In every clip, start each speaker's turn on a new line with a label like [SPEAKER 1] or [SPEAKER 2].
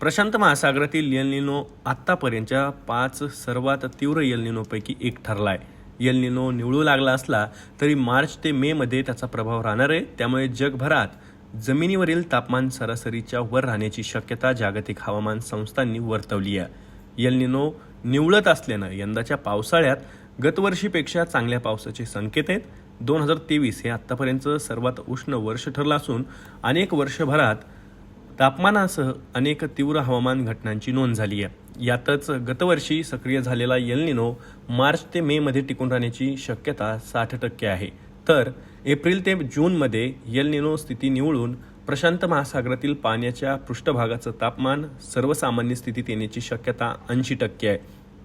[SPEAKER 1] प्रशांत महासागरातील यलनिनो आत्तापर्यंतच्या पाच सर्वात तीव्र यलनिनोपैकी एक ठरला आहे यलनिनो निवळू लागला असला तरी मार्च ते मेमध्ये त्याचा प्रभाव राहणार आहे. त्यामुळे जगभरात जमिनीवरील तापमान सरासरीच्या वर राहण्याची शक्यता जागतिक हवामान संस्थांनी वर्तवली आहे. यलनिनो निवळत असल्यानं यंदाच्या पावसाळ्यात गतवर्षीपेक्षा चांगल्या पावसाचे संकेत आहेत. दोन हजार तेवीस हे आत्तापर्यंतचं सर्वात उष्ण वर्ष ठरलं असून अनेक वर्षभरात तापमानासह अनेक तीव्र हवामान घटनांची नोंद झाली आहे. यातच गतवर्षी सक्रिय झालेला येलनिनो मार्च ते मे मध्ये टिकून राहण्याची शक्यता साठ टक्के आहे. तर एप्रिल ते जूनमध्ये येलनिनो स्थिती निवळून प्रशांत महासागरातील पाण्याच्या पृष्ठभागाचं तापमान सर्वसामान्य स्थितीत येण्याची शक्यता ऐंशी टक्के आहे.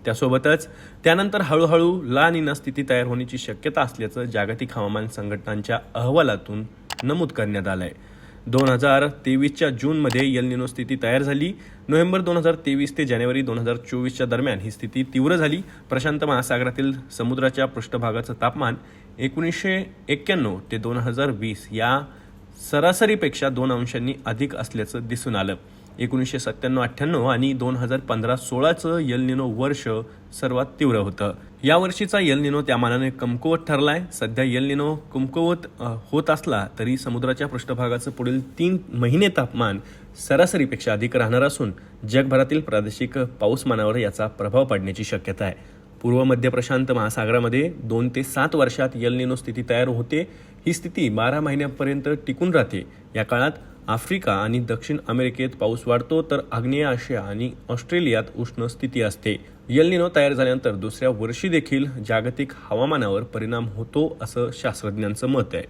[SPEAKER 1] त्यासोबतच त्यानंतर हळूहळू ला निना स्थिती तयार होण्याची शक्यता असल्याचं जागतिक हवामान संघटनांच्या अहवालातून नमूद करण्यात आलं आहे दोन हजार तेवीसच्या जूनमध्ये येलनिनो स्थिती तयार झाली. नोव्हेंबर दोन हजार तेवीस ते जानेवारी दोन हजार चोवीसच्या दरम्यान ही स्थिती तीव्र झाली. प्रशांत महासागरातील समुद्राच्या पृष्ठभागाचं तापमान एकोणीसशे एक्क्याण्णव ते दोन हजार वीस या सरासरीपेक्षा दोन अंशांनी अधिक असल्याचं दिसून आलं. एकोणीसशे सत्त्याण्णव अठ्ठ्याण्णव आणि दोन हजार पंधरा सोळाचं येलनिनो वर्ष सर्वात तीव्र होतं. या वर्षीचा येलनिनो त्या मानाने कमकुवत ठरलाय. सध्या येलनिनो कमकुवत होत असला तरी समुद्राच्या पृष्ठभागाचं पुढील तीन महिने तापमान सरासरीपेक्षा अधिक राहणार असून जगभरातील प्रादेशिक पाऊसमानावर याचा प्रभाव पडण्याची शक्यता आहे. पूर्व मध्य प्रशांत महासागरामध्ये दोन ते सात वर्षात यलनिनो स्थिती तयार होते. ही स्थिती बारा महिन्यापर्यंत टिकून राहते. या काळात आफ्रिका आणि दक्षिण अमेरिकेत पाऊस वाढतो तर आग्नेय आशिया आणि ऑस्ट्रेलियात उष्ण स्थिती असते. येलनिनो तयार झाल्यानंतर दुसऱ्या वर्षी देखील जागतिक हवामानावर परिणाम होतो असं शास्त्रज्ञांचं मत आहे.